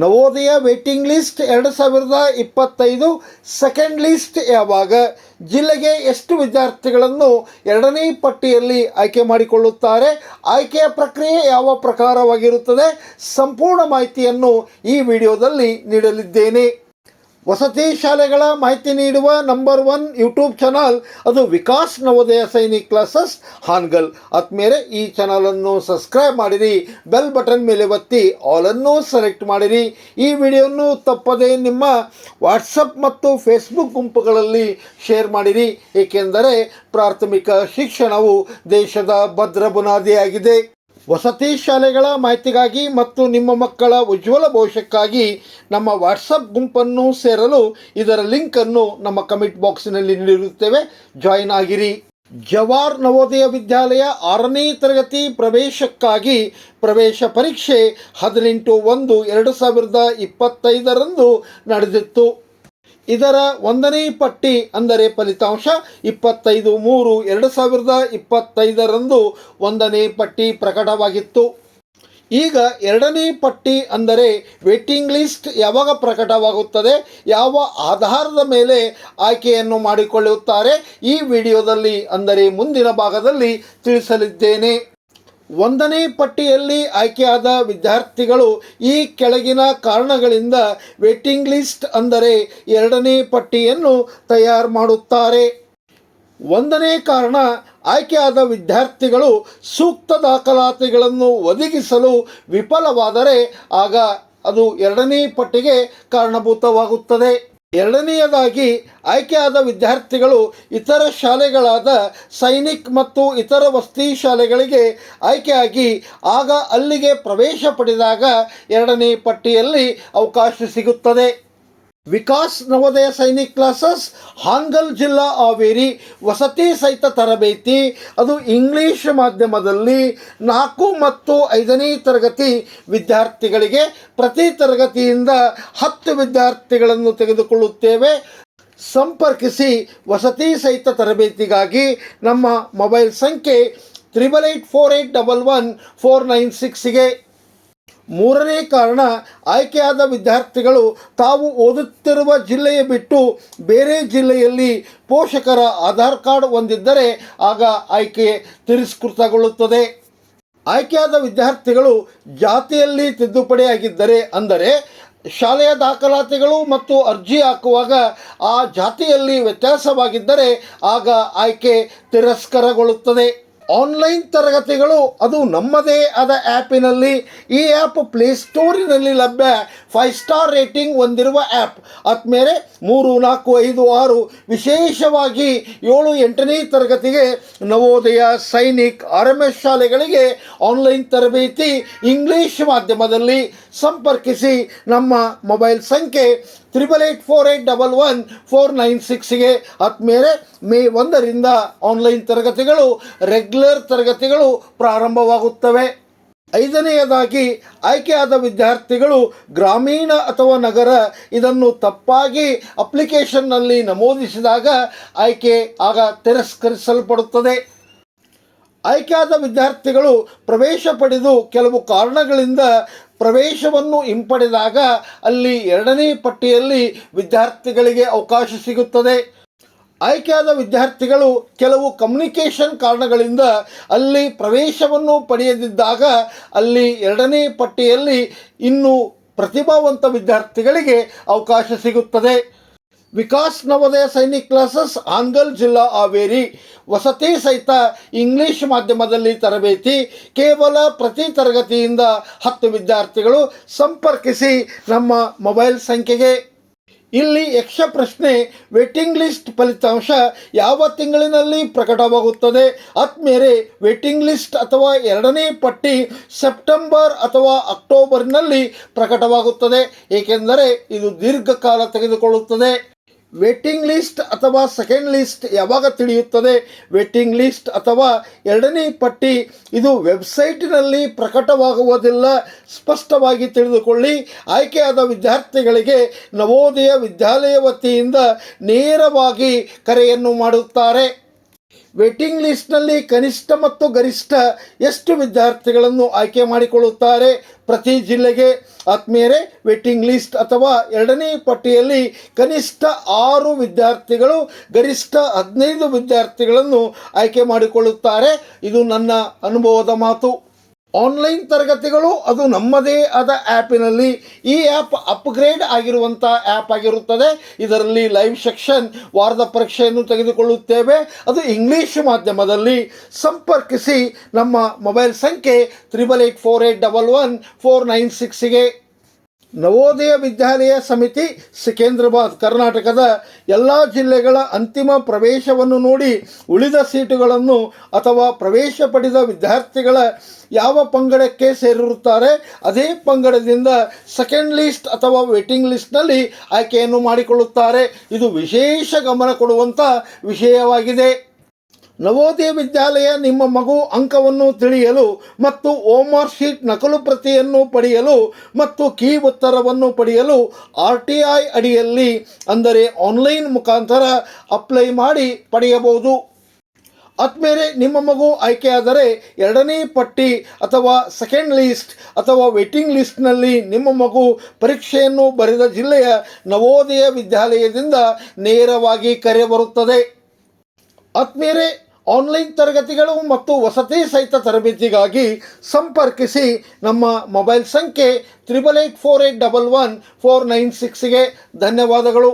Navodaya waiting list ಎರಡು ಸಾವಿರದ ಇಪ್ಪತ್ತೈದು ಸೆಕೆಂಡ್ ಲಿಸ್ಟ್ ಯಾವಾಗ ಜಿಲ್ಲೆಗೆ ಎಷ್ಟು ವಿದ್ಯಾರ್ಥಿಗಳನ್ನು ಎರಡನೇ ಪಟ್ಟಿಯಲ್ಲಿ ಆಯ್ಕೆ ಮಾಡಿಕೊಳ್ಳುತ್ತಾರೆ, ಆಯ್ಕೆಯ ಪ್ರಕ್ರಿಯೆ ಯಾವ ಪ್ರಕಾರವಾಗಿರುತ್ತದೆ, ಸಂಪೂರ್ಣ ಮಾಹಿತಿಯನ್ನು ಈ ವಿಡಿಯೋದಲ್ಲಿ ನೀಡಲಿದ್ದೇನೆ. ವಸತಿ ಶಾಲೆಗಳ ಮಾಹಿತಿ ನೀಡುವ ನಂಬರ್ ಒನ್ ಯೂಟ್ಯೂಬ್ ಚಾನಲ್ ಅದು ವಿಕಾಸ್ ನವೋದಯ ಸೈನಿಕ್ ಕ್ಲಾಸಸ್, ಹಾನ್ಗಲ್. ಆದ್ಮೇಲೆ ಈ ಚಾನಲನ್ನು ಸಬ್ಸ್ಕ್ರೈಬ್ ಮಾಡಿರಿ ಬೆಲ್ ಬಟನ್ ಮೇಲೆ ಒತ್ತಿ ಆಲನ್ನು ಸೆಲೆಕ್ಟ್ ಮಾಡಿರಿ. ಈ ವಿಡಿಯೋವನ್ನು ತಪ್ಪದೇ ನಿಮ್ಮ ವಾಟ್ಸಪ್ ಮತ್ತು ಫೇಸ್ಬುಕ್ ಗುಂಪುಗಳಲ್ಲಿ ಶೇರ್ ಮಾಡಿರಿ. ಏಕೆಂದರೆ ಪ್ರಾಥಮಿಕ ಶಿಕ್ಷಣವು ದೇಶದ ಭದ್ರ ಬುನಾದಿಯಾಗಿದೆ. ವಸತಿ ಶಾಲೆಗಳ ಮಾಹಿತಿಗಾಗಿ ಮತ್ತು ನಿಮ್ಮ ಮಕ್ಕಳ ಉಜ್ವಲ ಭವಿಷ್ಯಕ್ಕಾಗಿ ನಮ್ಮ ವಾಟ್ಸಪ್ ಗುಂಪನ್ನು ಸೇರಲು ಇದರ ಲಿಂಕನ್ನು ನಮ್ಮ ಕಮೆಂಟ್ ಬಾಕ್ಸಿನಲ್ಲಿ ನೀಡಿರುತ್ತೇವೆ. ಜಾಯಿನ್ ಆಗಿರಿ. ಜವಾರ್ ನವೋದಯ ವಿದ್ಯಾಲಯ ಆರನೇ ತರಗತಿ ಪ್ರವೇಶಕ್ಕಾಗಿ ಪ್ರವೇಶ ಪರೀಕ್ಷೆ ಹದಿನೆಂಟು ಒಂದು ಎರಡು ಸಾವಿರದ ಇಪ್ಪತ್ತೈದರಂದು ನಡೆದಿತ್ತು. ಇದರ ಒಂದನೇ ಪಟ್ಟಿ ಅಂದರೆ ಫಲಿತಾಂಶ ಇಪ್ಪತ್ತೈದು ಮೂರು ಎರಡು ಸಾವಿರದ ಇಪ್ಪತ್ತೈದರಂದು ಒಂದನೇ ಪಟ್ಟಿ ಪ್ರಕಟವಾಗಿತ್ತು. ಈಗ ಎರಡನೇ ಪಟ್ಟಿ ಅಂದರೆ ವೇಟಿಂಗ್ ಲಿಸ್ಟ್ ಯಾವಾಗ ಪ್ರಕಟವಾಗುತ್ತದೆ, ಯಾವ ಆಧಾರದ ಮೇಲೆ ಆಯ್ಕೆಯನ್ನು ಮಾಡಿಕೊಳ್ಳುತ್ತಾರೆ ಈ ವಿಡಿಯೋದಲ್ಲಿ ಅಂದರೆ ಮುಂದಿನ ಭಾಗದಲ್ಲಿ ತಿಳಿಸಲಿದ್ದೇನೆ. ಒಂದನೇ ಪಟ್ಟಿಯಲ್ಲಿ ಆಯ್ಕೆಯಾದ ವಿದ್ಯಾರ್ಥಿಗಳು ಈ ಕೆಳಗಿನ ಕಾರಣಗಳಿಂದ ವೇಟಿಂಗ್ ಲಿಸ್ಟ್ ಅಂದರೆ ಎರಡನೇ ಪಟ್ಟಿಯನ್ನು ತಯಾರು ಮಾಡುತ್ತಾರೆ. ಒಂದನೇ ಕಾರಣ, ಆಯ್ಕೆಯಾದ ವಿದ್ಯಾರ್ಥಿಗಳು ಸೂಕ್ತ ದಾಖಲಾತಿಗಳನ್ನು ಒದಗಿಸಲು ವಿಫಲವಾದರೆ ಆಗ ಅದು ಎರಡನೇ ಪಟ್ಟಿಗೆ ಕಾರಣಭೂತವಾಗುತ್ತದೆ. ಎರಡನೆಯದಾಗಿ ಆಯ್ಕೆಯಾದ ವಿದ್ಯಾರ್ಥಿಗಳು ಇತರ ಶಾಲೆಗಳಾದ ಸೈನಿಕ್ ಮತ್ತು ಇತರ ವಸತಿ ಶಾಲೆಗಳಿಗೆ ಆಯ್ಕೆಯಾಗಿ ಆಗ ಅಲ್ಲಿಗೆ ಪ್ರವೇಶ ಪಡೆದಾಗ ಎರಡನೇ ಪಟ್ಟಿಯಲ್ಲಿ ಅವಕಾಶ ಸಿಗುತ್ತದೆ. ವಿಕಾಸ್ ನವೋದಯ ಸೈನಿಕ್ ಕ್ಲಾಸಸ್, ಹಾಂಗಲ್ ಜಿಲ್ಲಾ ಹಾವೇರಿ, ವಸತಿ ಸಹಿತ ತರಬೇತಿ, ಅದು ಇಂಗ್ಲಿಷ್ ಮಾಧ್ಯಮದಲ್ಲಿ ನಾಲ್ಕು ಮತ್ತು ಐದನೇ ತರಗತಿ ವಿದ್ಯಾರ್ಥಿಗಳಿಗೆ ಪ್ರತಿ ತರಗತಿಯಿಂದ ಹತ್ತು ವಿದ್ಯಾರ್ಥಿಗಳನ್ನು ತೆಗೆದುಕೊಳ್ಳುತ್ತೇವೆ. ಸಂಪರ್ಕಿಸಿ ವಸತಿ ಸಹಿತ ತರಬೇತಿಗಾಗಿ ನಮ್ಮ ಮೊಬೈಲ್ ಸಂಖ್ಯೆ triple eight four eight double one four nine ಸಿಕ್ಸ್ಗೆ ಮೂರನೇ ಕಾರಣ ಆಯ್ಕೆಯಾದ ವಿದ್ಯಾರ್ಥಿಗಳು ತಾವು ಓದುತ್ತಿರುವ ಜಿಲ್ಲೆಯ ಬಿಟ್ಟು ಬೇರೆ ಜಿಲ್ಲೆಯಲ್ಲಿ ಪೋಷಕರ ಆಧಾರ್ ಕಾರ್ಡ್ ಹೊಂದಿದ್ದರೆ ಆಗ ಆಯ್ಕೆ ತಿರಸ್ಕೃತಗೊಳ್ಳುತ್ತದೆ. ಆಯ್ಕೆಯಾದ ವಿದ್ಯಾರ್ಥಿಗಳು ಜಾತಿಯಲ್ಲಿ ತಿದ್ದುಪಡಿಯಾಗಿದ್ದರೆ ಅಂದರೆ ಶಾಲೆಯ ದಾಖಲಾತಿಗಳು ಮತ್ತು ಅರ್ಜಿ ಹಾಕುವಾಗ ಆ ಜಾತಿಯಲ್ಲಿ ವ್ಯತ್ಯಾಸವಾಗಿದ್ದರೆ ಆಗ ಆಯ್ಕೆ ತಿರಸ್ಕರಗೊಳ್ಳುತ್ತದೆ. ಆನ್ಲೈನ್ ತರಗತಿಗಳು, ಅದು ನಮ್ಮದೇ ಆದ ಆ್ಯಪಿನಲ್ಲಿ. ಈ ಆ್ಯಪ್ ಪ್ಲೇಸ್ಟೋರಿನಲ್ಲಿ ಲಭ್ಯ. ಫೈವ್ ಸ್ಟಾರ್ ರೇಟಿಂಗ್ ಹೊಂದಿರುವ ಆ್ಯಪ್. ಆದ್ಮೇಲೆ ಮೂರು, ನಾಲ್ಕು, ಐದು, ಆರು, ವಿಶೇಷವಾಗಿ ಏಳು, ಎಂಟನೇ ತರಗತಿಗೆ ನವೋದಯ, ಸೈನಿಕ್, ಆರ್ ಶಾಲೆಗಳಿಗೆ ಆನ್ಲೈನ್ ತರಬೇತಿ ಇಂಗ್ಲೀಷ್ ಮಾಧ್ಯಮದಲ್ಲಿ ಸಂಪರ್ಕಿಸಿ ನಮ್ಮ ಮೊಬೈಲ್ ಸಂಖ್ಯೆ triple eight four eight double one four nine ಸಿಕ್ಸ್ಗೆ ಮೇಲೆ ಮೇ ಒಂದರಿಂದ ಆನ್ಲೈನ್ ತರಗತಿಗಳು ರೆಗ್ಯುಲರ್ ತರಗತಿಗಳು ಪ್ರಾರಂಭವಾಗುತ್ತವೆ. ಐದನೆಯದಾಗಿ, ಆಯ್ಕೆಯಾದ ವಿದ್ಯಾರ್ಥಿಗಳು ಗ್ರಾಮೀಣ ಅಥವಾ ನಗರ, ಇದನ್ನು ತಪ್ಪಾಗಿ ಅಪ್ಲಿಕೇಶನ್ನಲ್ಲಿ ನಮೂದಿಸಿದಾಗ ಆಯ್ಕೆ ಆಗ ತಿರಸ್ಕರಿಸಲ್ಪಡುತ್ತದೆ. ಆಯ್ಕೆಯಾದ ವಿದ್ಯಾರ್ಥಿಗಳು ಪ್ರವೇಶ ಪಡೆದು ಕೆಲವು ಕಾರಣಗಳಿಂದ ಪ್ರವೇಶವನ್ನು ಹಿಂಪಡೆದಾಗ ಅಲ್ಲಿ ಎರಡನೇ ಪಟ್ಟಿಯಲ್ಲಿ ವಿದ್ಯಾರ್ಥಿಗಳಿಗೆ ಅವಕಾಶ ಸಿಗುತ್ತದೆ. ಆಯ್ಕೆಯಾದ ವಿದ್ಯಾರ್ಥಿಗಳು ಕೆಲವು ಕಮ್ಯುನಿಕೇಷನ್ ಕಾರಣಗಳಿಂದ ಅಲ್ಲಿ ಪ್ರವೇಶವನ್ನು ಪಡೆಯದಿದ್ದಾಗ ಅಲ್ಲಿ ಎರಡನೇ ಪಟ್ಟಿಯಲ್ಲಿ ಇನ್ನು ಪ್ರತಿಭಾವಂತ ವಿದ್ಯಾರ್ಥಿಗಳಿಗೆ ಅವಕಾಶ ಸಿಗುತ್ತದೆ. ವಿಕಾಸ್ ನವೋದಯ ಸೈನಿಕ್ ಕ್ಲಾಸಸ್, ಆಂಗಲ್, ಜಿಲ್ಲಾ ಹಾವೇರಿ. ವಸತಿ ಸಹಿತ ಇಂಗ್ಲಿಷ್ ಮಾಧ್ಯಮದಲ್ಲಿ ತರಬೇತಿ, ಕೇವಲ ಪ್ರತಿ ತರಗತಿಯಿಂದ ಹತ್ತು ವಿದ್ಯಾರ್ಥಿಗಳು ಸಂಪರ್ಕಿಸಿ ನಮ್ಮ ಮೊಬೈಲ್ ಸಂಖ್ಯೆಗೆ. ಇಲ್ಲಿ ಯಕ್ಷ ಪ್ರಶ್ನೆ ವೇಟಿಂಗ್ ಲಿಸ್ಟ್ ಫಲಿತಾಂಶ ಯಾವ ತಿಂಗಳಿನಲ್ಲಿ ಪ್ರಕಟವಾಗುತ್ತದೆ? ಆದ್ಮೇಲೆ ವೇಟಿಂಗ್ ಲಿಸ್ಟ್ ಅಥವಾ ಎರಡನೇ ಪಟ್ಟಿ ಸೆಪ್ಟೆಂಬರ್ ಅಥವಾ ಅಕ್ಟೋಬರ್ನಲ್ಲಿ ಪ್ರಕಟವಾಗುತ್ತದೆ, ಏಕೆಂದರೆ ಇದು ದೀರ್ಘಕಾಲ ತೆಗೆದುಕೊಳ್ಳುತ್ತದೆ. ವೇಟಿಂಗ್ ಲಿಸ್ಟ್ ಅಥವಾ ಸೆಕೆಂಡ್ ಲಿಸ್ಟ್ ಯಾವಾಗ ತಿಳಿಯುತ್ತದೆ? ವೇಟಿಂಗ್ ಲಿಸ್ಟ್ ಅಥವಾ ಎರಡನೇ ಪಟ್ಟಿ, ಇದು ವೆಬ್ಸೈಟಿನಲ್ಲಿ ಪ್ರಕಟವಾಗುವುದಿಲ್ಲ. ಸ್ಪಷ್ಟವಾಗಿ ತಿಳಿದುಕೊಳ್ಳಿ. ಆಯ್ಕೆಯಾದ ವಿದ್ಯಾರ್ಥಿಗಳಿಗೆ ನವೋದಯ ವಿದ್ಯಾಲಯ ವತಿಯಿಂದ ನೇರವಾಗಿ ಕರೆಯನ್ನು ಮಾಡುತ್ತಾರೆ. ವೇಟಿಂಗ್ ಲಿಸ್ಟ್ನಲ್ಲಿ ಕನಿಷ್ಠ ಮತ್ತು ಗರಿಷ್ಠ ಎಷ್ಟು ವಿದ್ಯಾರ್ಥಿಗಳನ್ನು ಆಯ್ಕೆ ಮಾಡಿಕೊಳ್ಳುತ್ತಾರೆ? ಪ್ರತಿ ಜಿಲ್ಲೆಗೆ ಆತ್ಮೀಯರೇ ವೇಟಿಂಗ್ ಲಿಸ್ಟ್ ಅಥವಾ ಎರಡನೇ ಪಟ್ಟಿಯಲ್ಲಿ ಕನಿಷ್ಠ ಆರು ವಿದ್ಯಾರ್ಥಿಗಳು, ಗರಿಷ್ಠ ಹದಿನೈದು ವಿದ್ಯಾರ್ಥಿಗಳನ್ನು ಆಯ್ಕೆ ಮಾಡಿಕೊಳ್ಳುತ್ತಾರೆ. ಇದು ನನ್ನ ಅನುಭವದ ಮಾತು. ಆನ್ಲೈನ್ ತರಗತಿಗಳು ಅದು ನಮ್ಮದೇ ಆದ ಆ್ಯಪಿನಲ್ಲಿ ಈ ಆ್ಯಪ್ ಅಪ್ಗ್ರೇಡ್ ಆಗಿರುವಂಥ ಆ್ಯಪ್ ಆಗಿರುತ್ತದೆ. ಇದರಲ್ಲಿ ಲೈವ್ ಸೆಕ್ಷನ್ ವಾರದ ಪರೀಕ್ಷೆಯನ್ನು ತೆಗೆದುಕೊಳ್ಳುತ್ತೇವೆ. ಅದು ಇಂಗ್ಲೀಷ್ ಮಾಧ್ಯಮದಲ್ಲಿ ಸಂಪರ್ಕಿಸಿ ನಮ್ಮ ಮೊಬೈಲ್ ಸಂಖ್ಯೆ triple eight four eight double one four nine ಸಿಕ್ಸಿಗೆ Navodaya Vidyalaya Samiti Secunderabad ಕರ್ನಾಟಕದ ಎಲ್ಲ ಜಿಲ್ಲೆಗಳ ಅಂತಿಮ ಪ್ರವೇಶವನ್ನು ನೋಡಿ ಉಳಿದ ಸೀಟುಗಳನ್ನು ಅಥವಾ ಪ್ರವೇಶ ಪಡೆದ ವಿದ್ಯಾರ್ಥಿಗಳ ಯಾವ ಪಂಗಡಕ್ಕೆ ಸೇರಿರುತ್ತಾರೆ, ಅದೇ ಪಂಗಡದಿಂದ ಸೆಕೆಂಡ್ ಲಿಸ್ಟ್ ಅಥವಾ ವೇಟಿಂಗ್ ಲಿಸ್ಟ್ನಲ್ಲಿ ಆಯ್ಕೆಯನ್ನು ಮಾಡಿಕೊಳ್ಳುತ್ತಾರೆ. ಇದು ವಿಶೇಷ ಗಮನ ಕೊಡುವಂಥ ವಿಷಯವಾಗಿದೆ. ನವೋದಯ ವಿದ್ಯಾಲಯ ನಿಮ್ಮ ಮಗು ಅಂಕವನ್ನು ತಿಳಿಯಲು ಮತ್ತು ಓಮಾರ್ ಶೀಟ್ ನಕಲು ಪ್ರತಿಯನ್ನು ಪಡೆಯಲು ಮತ್ತು ಕೀ ಉತ್ತರವನ್ನು ಪಡೆಯಲು ಆರ್ ಟಿ ಐ ಅಡಿಯಲ್ಲಿ, ಅಂದರೆ ಆನ್ಲೈನ್ ಮುಖಾಂತರ, ಅಪ್ಲೈ ಮಾಡಿ ಪಡೆಯಬಹುದು. ಆದ್ಮೇಲೆ ನಿಮ್ಮ ಮಗು ಆಯ್ಕೆಯಾದರೆ ಎರಡನೇ ಪಟ್ಟಿ ಅಥವಾ ಸೆಕೆಂಡ್ ಲಿಸ್ಟ್ ಅಥವಾ ವೇಟಿಂಗ್ ಲಿಸ್ಟ್ನಲ್ಲಿ ನಿಮ್ಮ ಮಗು ಪರೀಕ್ಷೆಯನ್ನು ಬರೆದ ಜಿಲ್ಲೆಯ ನವೋದಯ ವಿದ್ಯಾಲಯದಿಂದ ನೇರವಾಗಿ ಕರೆ ಬರುತ್ತದೆ ಆತ್ಮೀಯರೇ ಆನ್ಲೈನ್ ತರಗತಿಗಳು ಮತ್ತು ವಸತಿ ಸಹಿತ ತರಬೇತಿಗಾಗಿ ಸಂಪರ್ಕಿಸಿ ನಮ್ಮ ಮೊಬೈಲ್ ಸಂಖ್ಯೆ triple eight four eight double one four nine ಸಿಕ್ಸ್ಗೆ ಧನ್ಯವಾದಗಳು.